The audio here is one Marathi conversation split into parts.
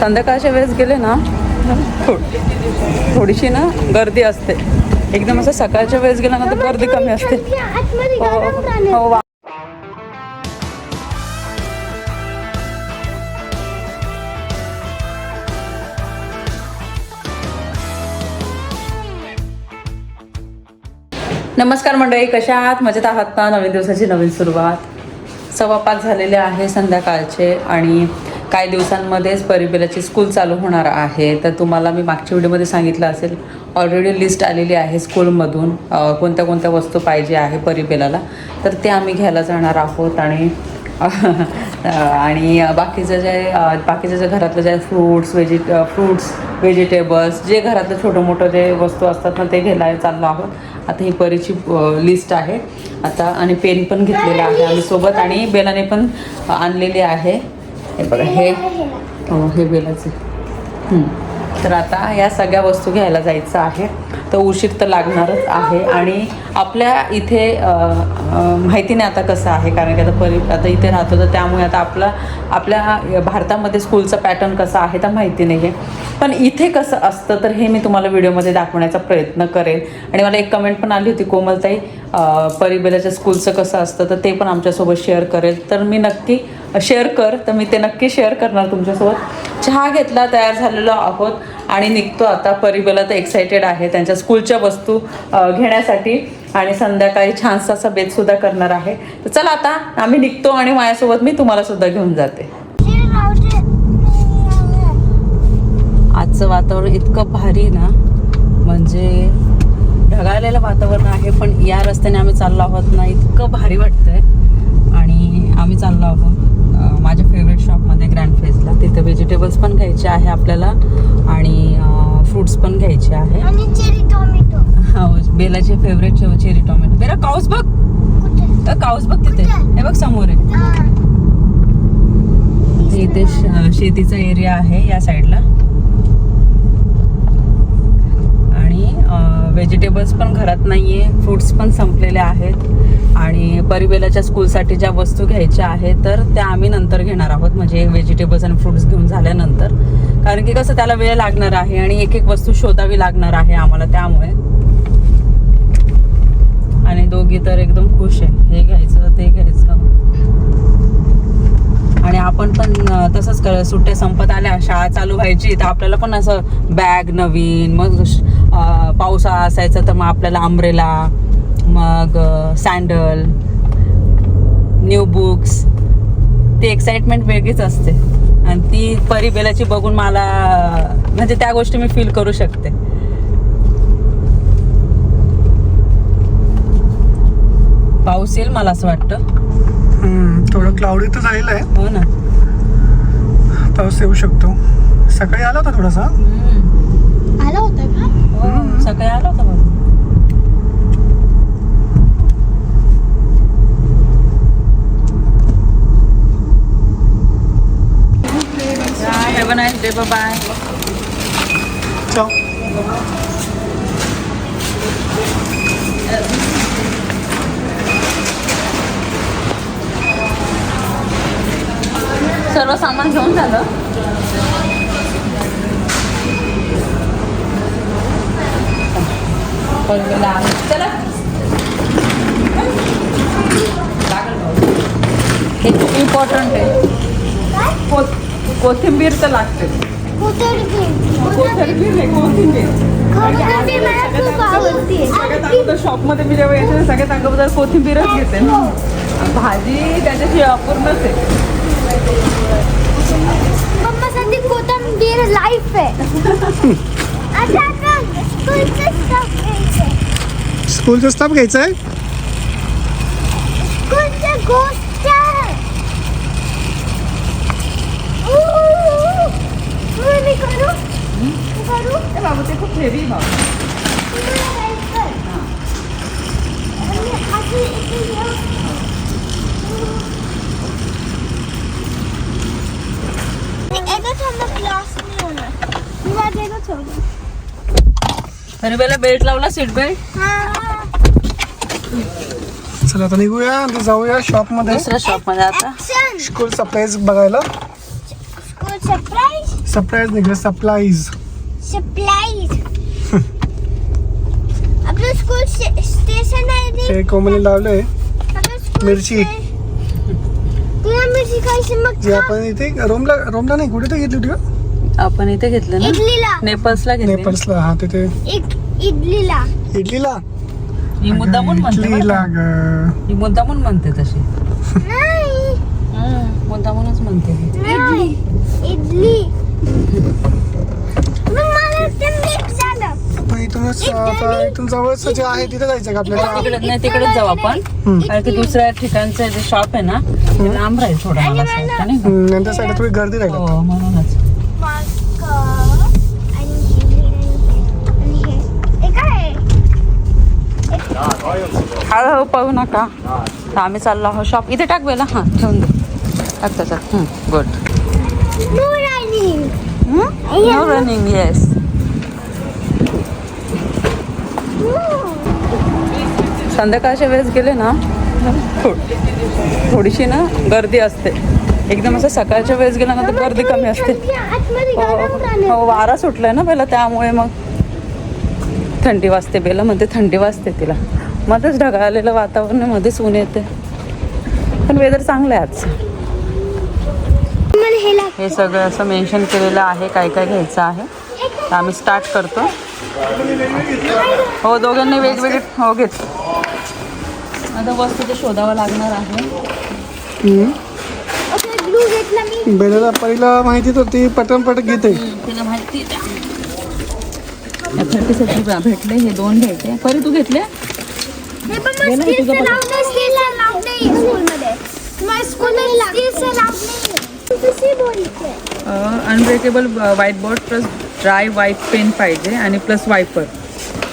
संध्याकाळच्या वेळेस गेले ना थोडीशी ना गर्दी असते. एकदम असं सकाळच्या वेळेस गेला ना तर गर्दी कमी असते. हो. हो. वा- नमस्कार मंडळी कशा आहात? मजेत आहात ना नवीन दिवसाची नवीन सुरुवात. सव्वा पाच झालेले आहे संध्याकाळचे आणि काही दिवसांमध्येच परिबिलाची स्कूल चालू होणार आहे. तर तुम्हाला मी मागच्या व्हिडिओमध्ये सांगितलं असेल ऑलरेडी लिस्ट आलेली आहे स्कूलमधून कोणत्या कोणत्या वस्तू पाहिजे आहे परिबिलाला तर ते आम्ही घ्यायला जाणार आहोत आणि आणि बाकीचं जे बाकीचं जे घरातलं जे फ्रूट्स व्हेजि फ्रूट्स व्हेजिटेबल्स जे घरातलं छोटं मोठं जे वस्तू असतात ना ते घ्यायला चाललो आहोत. आता ही परीची लिस्ट आहे. आता आणि पेन पण घेतलेला आहे आम्ही सोबत आणि बेलाने पण आणलेली आहे. हे बघा हे हो हे बेलाचे. तर आता या सगळ्या वस्तू घ्यायला जायचं आहे. तर उशीर तर लागणारच आहे. आणि आपल्या इथे माहिती नाही आता कसं आहे कारण की आता परि आता इथे राहतो तर त्यामुळे आता आपला आपल्या भारतामध्ये स्कूलचा पॅटर्न कसा आहे तर माहिती नाही आहे पण इथे कसं असतं तर हे मी तुम्हाला व्हिडिओमध्ये दाखवण्याचा प्रयत्न करेन. आणि मला एक कमेंट पण आली होती कोमलताई परिबेलाच्या स्कूलचं कसं असतं तर ते पण आमच्यासोबत शेअर करेल. तर मी नक्की शेअर कर तर मी ते नक्की शेअर करणार तुमच्यासोबत. चहा घेतला तयार झालेलो आहोत आणि निघतो आता. परिबला तर एक्सायटेड आहे त्यांच्या स्कूलच्या वस्तू घेण्यासाठी आणि संध्याकाळी छानसा असा बेतसुद्धा करणार आहे. तर चला आता आम्ही निघतो आणि माझ्यासोबत मी तुम्हाला सुद्धा घेऊन जाते. आजचं वातावरण इतकं भारी ना म्हणजे ढगाळलेलं वातावरण आहे पण या रस्त्याने आम्ही चाललो आहोत ना इतकं भारी वाटतंय. आणि आम्ही चाललो आहोत माझ्या फेवरेट शॉपमध्ये ग्रँड फेजला तिथे व्हेजिटेबल्स पण घ्यायचे आहे आपल्याला आणि फ्रुट्स पण घ्यायचे आहे. आणि चेरी टोमॅटो हो, बेलाचे फेवरेट चेरी टोमॅटो बेला काऊस बघ. काऊस बघ तिथे. हे बघ समोर आहे. इथे शेतीचा एरिया आहे या साईडला आणि व्हेजिटेबल्स पण घरात नाही आहे फ्रुट्स पण संपलेले आहेत. आणि परिवेलाच्या स्कूलसाठी ज्या वस्तू घ्यायच्या आहेत तर त्या आम्ही नंतर घेणार आहोत. म्हणजे व्हेजिटेबल्स आणि फ्रुट्स घेऊन झाल्यानंतर. कारण की कसं त्याला वेळ लागणार आहे आणि एक एक वस्तू शोधावी लागणार आहे आम्हाला त्यामुळे. आणि दोघी तर एकदम खुश आहे हे घ्यायचं ते घ्यायचं. आणि आपण पण तसंच कर सुट्ट्या संपत आल्या शाळा चालू व्हायची तर आपल्याला पण असं बॅग नवीन मग पावसाळा असायचा तर मग आपल्याला अम्ब्रेला मग सँडल न्यू बुक्स ती एक्साइटमेंट वेगळीच असते. आणि ती परिबेलाची बघून मला म्हणजे त्या गोष्टी मी फील करू शकते. पाऊस येईल मला असं वाटतं. थोडं क्लाउडी तर झालेलं आहे. हो ना. पाऊस येऊ शकतो. सकाळी आला होता थोडासा. हो, सकाळी आला होता बघ have a nice day bye चल सर्व सामान घेऊन झालं चला हे खूप इम्पॉर्टंट आहे को- कोथिंबीर तर लागते कोथिंबीर कोथिंबीर नाही कोथिंबीर सगळ्यात अगोदर शॉपमध्ये मी जेव्हा येते सगळ्यात अगोदर कोथिंबीरच घेते भाजी त्याच्याशी अपूर्णच आहे कोथिंबीर लाईफ आहे स्कूलचं stuff घ्यायचंय. स्कूलचा स्टाफ घ्यायचा आहे स्कूलच्या गोष्ट ऊ, मी करू मी करू बाबू ते खूप हेवी बाबू तुम्हाला जायचंय. आणि अशी इथे येऊ. एकच थांबा क्लास नाही होणार मी माझं बेला बेल्ट लावला सीट बेल्ट चला आता निघूया आता जाऊया शॉपमध्ये दुसऱ्या शॉपमध्ये आता. स्कूल सप्लाईज बघायला. स्कूल सरप्राईज सरप्राईज निघलं सप्लाईज सरप्राईज आपलं स्कूल स्टेशन आहे. हे लावलंय आपलं स्कूल मिरची. स्टे- तुला मिरची खायची मग जे खा. आपण इथे रोमला रोमला नाही कुठे तर घेतली होती का? आपण इथे घेतलं ना? इडलीला. नेपल्सला घेतली. नेपल्सला हा तिथे. इड- इडलीला. इडलीला? ही मुद्दामून म्हणते बरं इडलीला का? ग ही मुद्दामून म्हणते तशी. नाही. मुद्दामूनच म्हणते ती. नाही. इडली. मग मला ते मिक्स झालं. आपण इथूनच आता इथून जवळच जे आहे तिथे जायचं का आपल्याला? तिकडे नाही तिकडेच जाऊ आपण. हम्म. कारण की दुसऱ्या ठिकाणचं जे शॉप आहे ना ते लांब राहील थोडं मला असं वाटतं, नाही का? हम्म, नंतर साईडला थोडी गर्दी राहील हो म्हणूनच. हळूहळू पळू नका. तर आम्ही चाललो आहोत शॉप इथे टाक बेला. हां ठेवून दे. अच्छा अच्छा गुड. नो रनिंग येस संध्याकाळच्या वेळेस गेले ना थोडीशी ना गर्दी असते. एकदम असं सकाळच्या वेळेस गेला ना तर गर्दी कमी असते. हो हो, वारा सुटलाय ना पहिला त्यामुळे मग थंडी वाजते बेला मध्ये थंडी वाजते तिला. मध्येच ढगाळलेलं वातावरण मध्येच ऊन येते पण वेदर चांगलं आहे आज हे. हे सगळं असं मेन्शन केलेलं आहे काय काय घ्यायचं आहे तर आम्ही स्टार्ट करतो. हो दोघांनी वेगवेगळे हो घेत. आता वस्तू ते शोधावं लागणार आहे. ओके ग्लू घेतला मी बेलाला पहिला माहितीच होती पटन पटक घेते. तिला माहिती थर्टी भेटले हे दोन घ्यायचे परी तू घेतले? हे तुझं पण. नाही? Unbreakable white board plus dry white pen पाहिजे आणि प्लस वायपर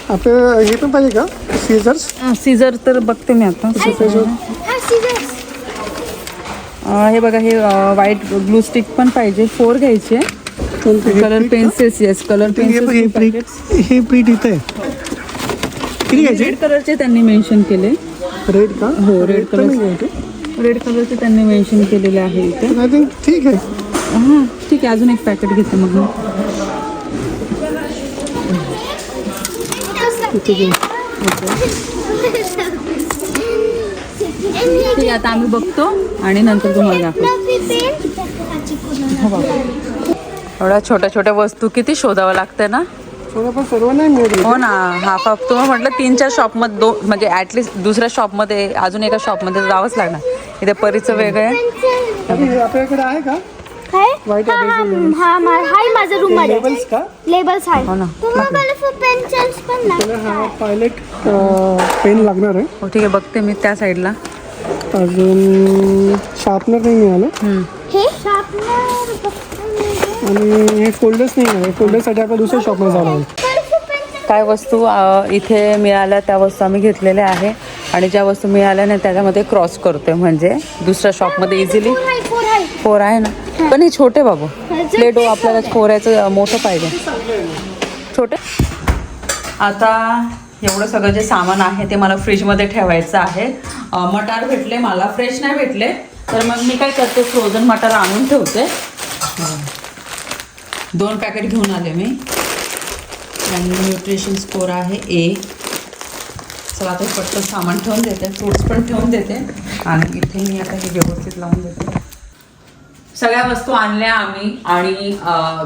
आपलं हे पण पाहिजे का? सीझर्स सीझर तर बघते मी आता. हा. अं, हे बघा हे व्हाईट ग्लू स्टिक पण पाहिजे. फोर घ्यायचे. कलर पेन्सिल्स येस कलर हे हे प्रीट पेन्सिल्स हे प्रीट इथे आहे. किती घ्यायचे? रेड कलरचे त्यांनी मेन्शन केले. रेड का? हो, red तर. नाही घ्यायचे. रेड कलरचे त्यांनी मेन्शन केलेले आहे इथे. आय थिंक ठीक आहे. हां ठीक आहे अजून एक पॅकेट घेते मग मी. ठीक आहे ठीक आहे आता आम्ही बघतो आणि नंतर तुम्हाला दाखवतो. एवढ्या छोट्या छोट्या वस्तू किती शोधावं लागतं ना? सर्व नाही मिळत हो ना हाफ हाफ. तुम्ही म्हटलं तीन चार शॉपमध्ये दो म्हणजे ॲटलिस्ट दुसऱ्या शॉपमध्ये अजून एका शॉपमध्ये जावंच लागणार. इथे परीचं वेगळं. आहे हे आपल्याकडे आहे का? काय? हा, हा, adhesive हा, मा- हाय माझ्या रूममध्ये. लेबल्स का? लेबल्स आहे. हो ना. तुम्हाला पेन्सिल्स पण त्याला लागतात हा पायलट पेन लागणार आहे. हो ठीक आहे बघते मी त्या साईडला अजून शार्पनर नाही मिळालं. हे? शार्पनर आणि हे फोल्डर्स नाही आहे. फोल्डरसाठी आपल्याला दुसऱ्या शॉपमध्ये जावं लागेल. काय वस्तू इथे मिळाल्या त्या वस्तू आम्ही घेतलेल्या आहे. आणि ज्या वस्तू मिळाल्या नाही त्याच्यामध्ये क्रॉस करतोय म्हणजे दुसऱ्या शॉपमध्ये इझिली फोर आहे ना. पण हे छोटे बाबू. प्लेटो आपल्याला फोरायचं मोठं पाहिजे. छोटे. आता एवढं सगळं जे सामान आहे ते मला फ्रीजमध्ये ठेवायचं आहे. मटार भेटले मला फ्रेश नाही भेटले. तर मग मी काय करते फ्रोझन मटार आणून ठेवते. दोन पॅकेट घेऊन आले मी. आणि न्यूट्रिशन स्कोर आहे ए चला आता पटकन सामान ठेवून देते. फ्रूट्स पण ठेवून देते. आणि इथे मी आता हे व्यवस्थित लावून देते. सगळ्या वस्तू आणल्या आम्ही आणि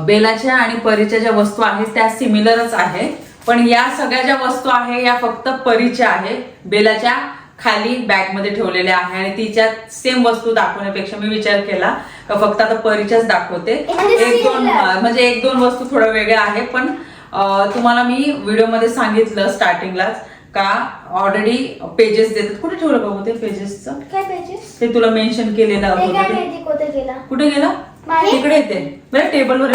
बेलाच्या आणि परीच्या ज्या वस्तू आहेत त्या सिमिलरच आहे पण या सगळ्या ज्या वस्तू आहे या फक्त परीच्या आहे. बेलाच्या खाली बॅगमध्ये ठेवलेल्या आहे आणि तिच्या सेम वस्तू दाखवण्यापेक्षा मी विचार केला. फक्त आता परीच्याच दाखवते. एक दोन म्हणजे एक दोन वस्तू थोड्या वेगळ्या आहे पण तुम्हाला मी व्हिडिओमध्ये सांगितलं स्टार्टिंगलाच का ऑलरेडी पेजेस देतात. कुठे ठेवलं बाबू ते पेजेसचं काय पेजेस ते तुला मेन्शन केलेलं कुठे गेला? तिकडे येते. बरं टेबलवर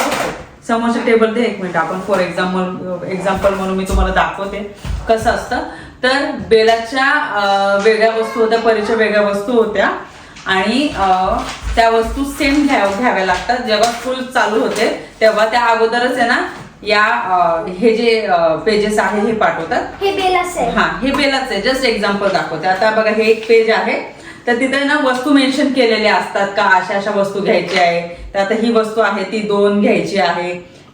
समोरच्या टेबल दे एक मिनिट आपण फॉर एक्झाम्पल एक्झाम्पल म्हणून मी तुम्हाला दाखवते. कसं असतं? तर बेलाच्या वेगळ्या वस्तू होत्या परीच्या वेगळ्या वस्तू होत्या. आणि अं, त्या वस्तू सेम घ्या घ्याव्या लागतात. जेव्हा स्कूल चालू होते तेव्हा त्या अगोदरच आहे ना या हे जे पेजेस आहे हे पाठवतात. हे बेलास आहे. हा हे बेलाच आहे. जस्ट एक्झाम्पल दाखवते. आता बघा हे एक पेज आहे. तर तिथे ना वस्तू मेन्शन केलेल्या असतात का? अशा अशा वस्तू घ्यायची आहे. तर आता ही वस्तू आहे ती दोन घ्यायची आहे.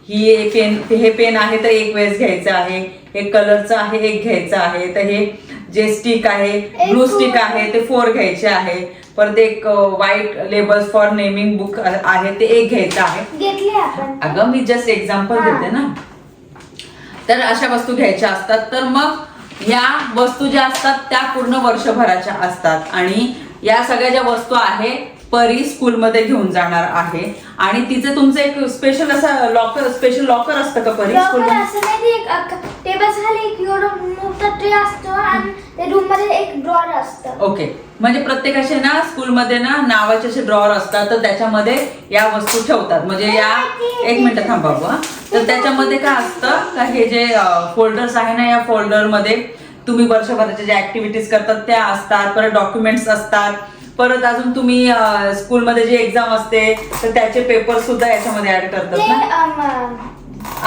ही पेन हे पेन आहे तर एक वेळेस घ्यायचं आहे. हे कलरचं आहे एक घ्यायचं आहे. तर हे जे स्टिक आहे ब्लू स्टिक आहे ते फोर घ्यायचे आहे. परत एक white labels for naming book आहे ते एक घ्यायचं आहे. अगं मी जस्ट एक्झाम्पल. देते ना. तर अशा वस्तू घ्यायच्या असतात. तर मग या वस्तू ज्या असतात त्या पूर्ण वर्षभराच्या असतात. आणि या सगळ्या ज्या वस्तू आहे परी स्कूलमध्ये घेऊन जाणार आहे. आणि तिचं तुमचं एक स्पेशल असं लॉकर स्पेशल लॉकर असतं का परी लवकर स्कूलमध्ये? असं नाही ते एक टेबल खाली एक एवढं मोठा ट्रे असतो आणि त्या रूममध्ये एक ड्रॉर असतं. ओके म्हणजे प्रत्येकाचे ना स्कूलमध्ये ना नावाचे असे ड्रॉवर असतात तर त्याच्यामध्ये या वस्तू ठेवतात. म्हणजे या एक मिनिट थांबा बुवा. तर त्याच्यामध्ये काय असतं का हे जे फोल्डर्स आहे ना या फोल्डरमध्ये तुम्ही वर्षभराच्या ज्या ऍक्टिव्हिटीज करतात त्या असतात परत डॉक्युमेंट्स असतात. परत अजून तुम्ही स्कूलमध्ये जे एक्झाम असते तर त्याचे पेपर सुद्धा याच्यामध्ये ऍड करतात ना?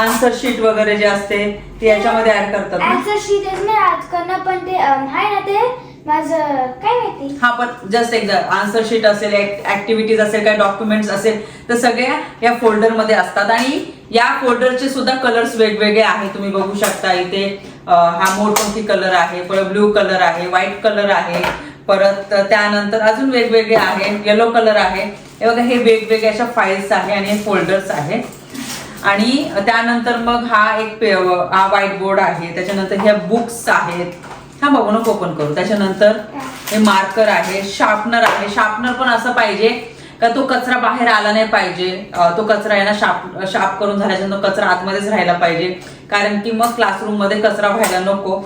आन्सर शीट वगैरे जे असते ते याच्यामध्ये ऍड करतात आन्सर शीट आज करणं पण ते आहे ना ते माझं काय माहिती? हा पण जस्ट एक आन्सर शीट असेल ऍक्टिव्हिटीज असेल काय डॉक्युमेंट्स असेल तर सगळ्या या फोल्डरमध्ये असतात. आणि या फोल्डरचे सुद्धा कलर्स वेगवेगळे आहे तुम्ही बघू शकता इथे हा मोठमोठी कलर आहे परत ब्ल्यू कलर आहे व्हाईट कलर आहे परत त्यानंतर अजून वेगवेगळे आहे येलो कलर आहे. हे बघा हे वेगवेगळ्या अशा फाईल्स आहे आणि हे फोल्डर्स आहे. आणि त्यानंतर मग हा एक पे- हा व्हाईट बोर्ड आहे. त्याच्यानंतर ह्या बुक्स आहेत. हा बघू नको ओपन करू. त्याच्यानंतर हे मार्कर आहे. शार्पनर आहे. शार्पनर पण असं पाहिजे का तो कचरा बाहेर आला नाही पाहिजे. तो कचरा आहे ना शार्प शार्प करून झाल्याच्यानंतर कचरा आतमध्येच राहायला पाहिजे. कारण की मग क्लासरूममध्ये कचरा व्हायला नको.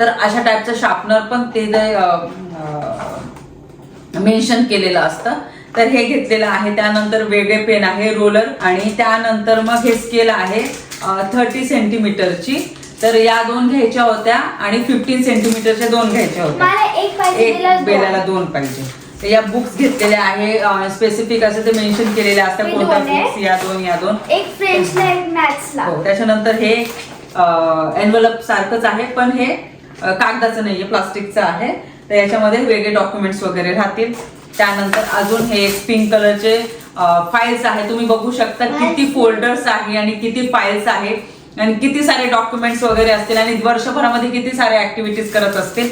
तर अशा टाईपचं शार्पनर पण ते मेन्शन केलेलं असतं. तर हे घेतलेलं आहे. त्यानंतर वेगळे पेन आहे रोलर आणि त्यानंतर मग हे स्केल आहे थर्टी सेंटीमीटरची तर या दोन घ्यायच्या होत्या आणि फिफ्टीन सेंटीमीटरच्या दोन घ्यायच्या होत्या. एक बेलाला दोन. पाहिजे. या बुक्स घेतलेल्या आहे स्पेसिफिक असं ते मेन्शन केलेले असतात कोणत्या दोन आहे. बुक्स या दोन या दोन. एक फ्रेंचला एक मॅथ्सला हो त्याच्यानंतर हे एनवलप सारखंच आहे पण हे अ, कागदाचं नाहीये प्लास्टिकचं आहे. तर याच्यामध्ये वेगळे डॉक्युमेंट्स वगैरे राहतील. त्यानंतर अजून हे पिंक कलरचे फाईल्स आहे. तुम्ही बघू शकता किती फोल्डर्स आहे आणि किती फाईल्स आहे. आणि किती सारे डॉक्युमेंट्स वगैरे असतील आणि वर्षभरामध्ये किती सारे ऍक्टिव्हिटीज करत असतील.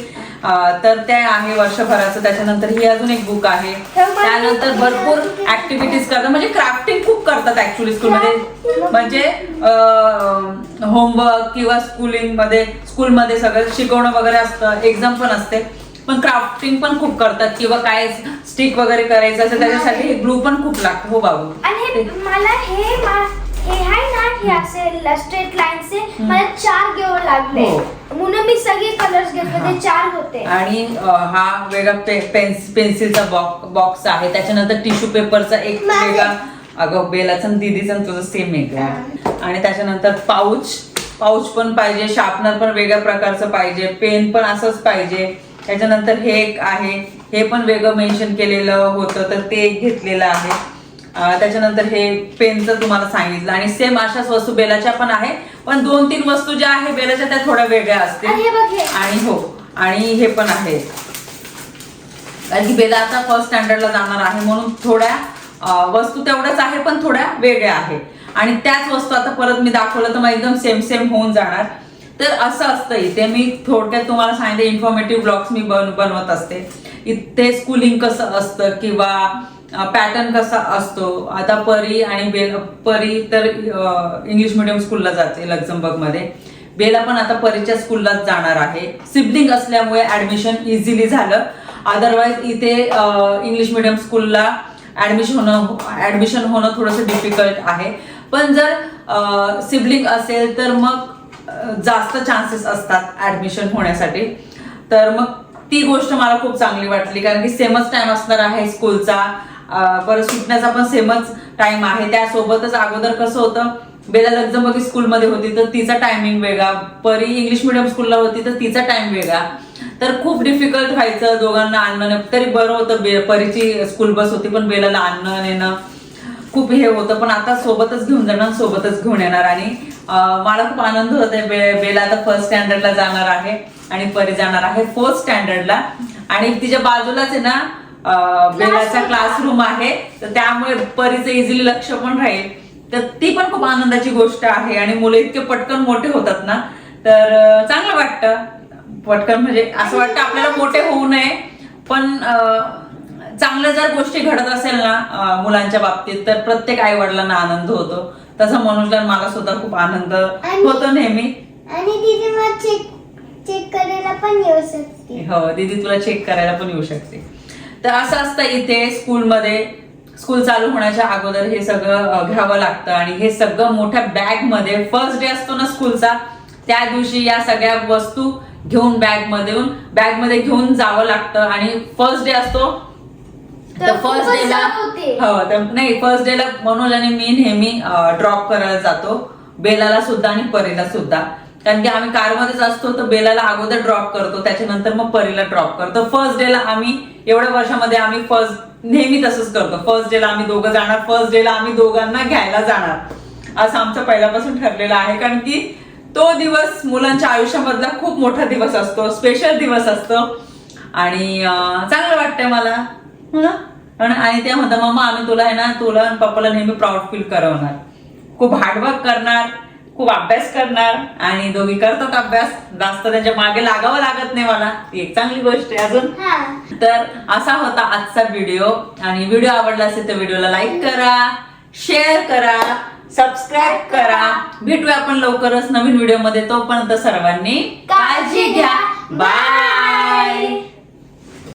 तर ते आहे वर्षभराचं. त्याच्यानंतर ही अजून एक बुक आहे. त्यानंतर भरपूर ऍक्टिव्हिटीज करतात. म्हणजे क्राफ्टिंग खूप करतात ऍक्च्युली स्कूलमध्ये म्हणजे होमवर्क किंवा स्कूलिंगमध्ये स्कूलमध्ये सगळं शिकवणं वगैरे असतं. एक्झाम पण असते. पण क्राफ्टिंग पण खूप करतात किंवा काय स्टिक वगैरे करायचं असेल त्याच्यासाठी हे ग्लू पण खूप लागतो. हो बाबू. आणि मला हे हे आहे ना हे असे स्ट्रेट लाईनचे मला चार घेऊन लागले. हो. म्हणून मी सगळे कलर्स घेतले ते चार होते. आणि हा वेगळा पेन्सिलचा बॉक्स बॉक्स आहे. त्याच्यानंतर टिश्यू पेपरचा एक. वेगळा अगं बेलाचं आणि दीदीचं तुझं सेम आहे. का आणि त्याच्यानंतर पाऊच पाऊच पण पाहिजे शार्पनर पण वेगळ्या प्रकारचं पाहिजे पेन पण असंच पाहिजे. त्याच्यानंतर हे एक आहे. हे पण वेगळं मेन्शन केलेलं होतं तर ते एक घेतलेलं आहे. त्याच्यानंतर हे पेनचं तुम्हाला सांगितलं. आणि सेम अशाच वस्तू बेलाच्या पण आहे पण दोन तीन वस्तू ज्या आहे बेलाच्या त्या थोड्या वेगळ्या असतील. आणि हे आणि हो पण आहे. कारण की बेला आता फर्स्ट स्टँडर्डला जाणार आहे. म्हणून थोड्या वस्तू तेवढ्याच आहे पण थोड्या वेगळ्या आहे आणि त्याच वस्तू आता परत मी दाखवलं तर मग एकदम सेम सेम होऊन जाणार. तर असं असतं इथे. मी थोडक्यात तुम्हाला सांगितलं इन्फॉर्मेटिव्ह ब्लॉग्स मी बन बनवत असते. इथे स्कूलिंग कसं असतं किंवा पॅटर्न कसा असतो? आता परी आणि बेल परी तर इंग्लिश मिडियम स्कूलला जाते लक्झमबर्गमध्ये बेला पण आता परीच्या स्कूललाच जाणार आहे. सिबलिंग असल्यामुळे ऍडमिशन इझिली झालं. अदरवाईज इथे इंग्लिश मिडियम स्कूलला ऍडमिशन होणं ऍडमिशन होणं थोडंसं डिफिकल्ट आहे. पण जर सिबलिंग असेल तर मग जास्त चान्सेस असतात ऍडमिशन होण्यासाठी. तर मग ती गोष्ट मला खूप चांगली वाटली कारण की सेमच टाइम असणार आहे स्कूलचा परत सुटण्याचा पण सेमच टाइम आहे. त्यासोबतच अगोदर कसं होतं बेला लग्जमबगी स्कूलमध्ये होती तर तिचा टायमिंग वेगळा. परी इंग्लिश मिडियम स्कूलला होती तर तिचा टाइम वेगळा. तर खूप डिफिकल्ट व्हायचं दोघांना आणणं. तरी बरं होतं बे परीची स्कूल बस होती पण बेलाला आणणं नेणं खूप हे होतं. पण आता सोबतच घेऊन जाणार सोबतच घेऊन येणार. आणि मला खूप आनंद होतोय बे बेला आता फर्स्ट स्टँडर्डला जाणार आहे आणि परी जाणार आहे फोर्थ स्टँडर्डला आणि तिच्या बाजूलाच आहे ना बेलाचा. क्लासरूम आहे. तर त्यामुळे परीचं इझिली लक्ष पण राहील. तर ती पण खूप आनंदाची गोष्ट आहे आणि मुलं इतके पटकन मोठे होतात ना तर चांगलं वाटतं. पटकन म्हणजे असं वाटतं आपल्याला मोठे होऊ नये. पण चांगल्या जर गोष्टी घडत असेल ना मुलांच्या बाबतीत तर प्रत्येक आई वडिलांना आनंद होतो. तसं मनोजला मला सुद्धा खूप आनंद होतो नेहमी. आणि दीदी चेक करायला पण येऊ शकते. हो दीदी तुला चेक करायला पण येऊ शकते. तर असं असतं इथे स्कूलमध्ये. स्कूल चालू होण्याच्या अगोदर हे सगळं घ्यावं लागतं आणि हे सगळं मोठ्या बॅगमध्ये फर्स्ट डे असतो ना स्कूलचा त्या दिवशी या सगळ्या वस्तू घेऊन बॅगमध्ये बॅगमध्ये घेऊन जावं लागतं आणि फर्स्ट डे असतो. तर फर्स्ट डेला. हो तर नाही फर्स्ट डेला मनोज आणि मी नेहमी ड्रॉप करायला जातो. बेलाला सुद्धा आणि परीला सुद्धा. कारण की आम्ही कारमध्येच असतो तर बेलाला अगोदर ड्रॉप करतो त्याच्यानंतर मग परीला ड्रॉप करतो. फर्स्ट डेला आम्ही एवढ्या वर्षामध्ये आम्ही फर्स्ट नेहमी तसंच करतो. फर्स्ट डेला आम्ही दोघं जाणार फर्स्ट डेला आम्ही दोघांना घ्यायला जाणार. असं आमचं पहिल्यापासून ठरलेलं आहे. कारण की तो दिवस मुलांच्या आयुष्यामधला खूप मोठा दिवस असतो स्पेशल दिवस असतो. आणि चांगलं वाटतंय मला. हो आणि आणि ते म्हणतात मम्मा आम्ही तुला आहे ना तुला आणि पप्पाला नेहमी प्राऊड फील करवणार. खूप हार्डवर्क करणार. खूप अभ्यास करणार आणि दोघी करतात अभ्यास. जास्त त्यांच्या मागे लागावं लागत नाही मला. ती एक चांगली गोष्ट आहे अजून. हा. तर असा होता आजचा व्हिडिओ आणि व्हिडिओ आवडला असेल तर व्हिडिओला लाईक करा शेअर करा सबस्क्राईब करा. भेटूया आपण लवकरच नवीन व्हिडिओमध्ये. तोपर्यंत सर्वांनी काळजी घ्या. बाय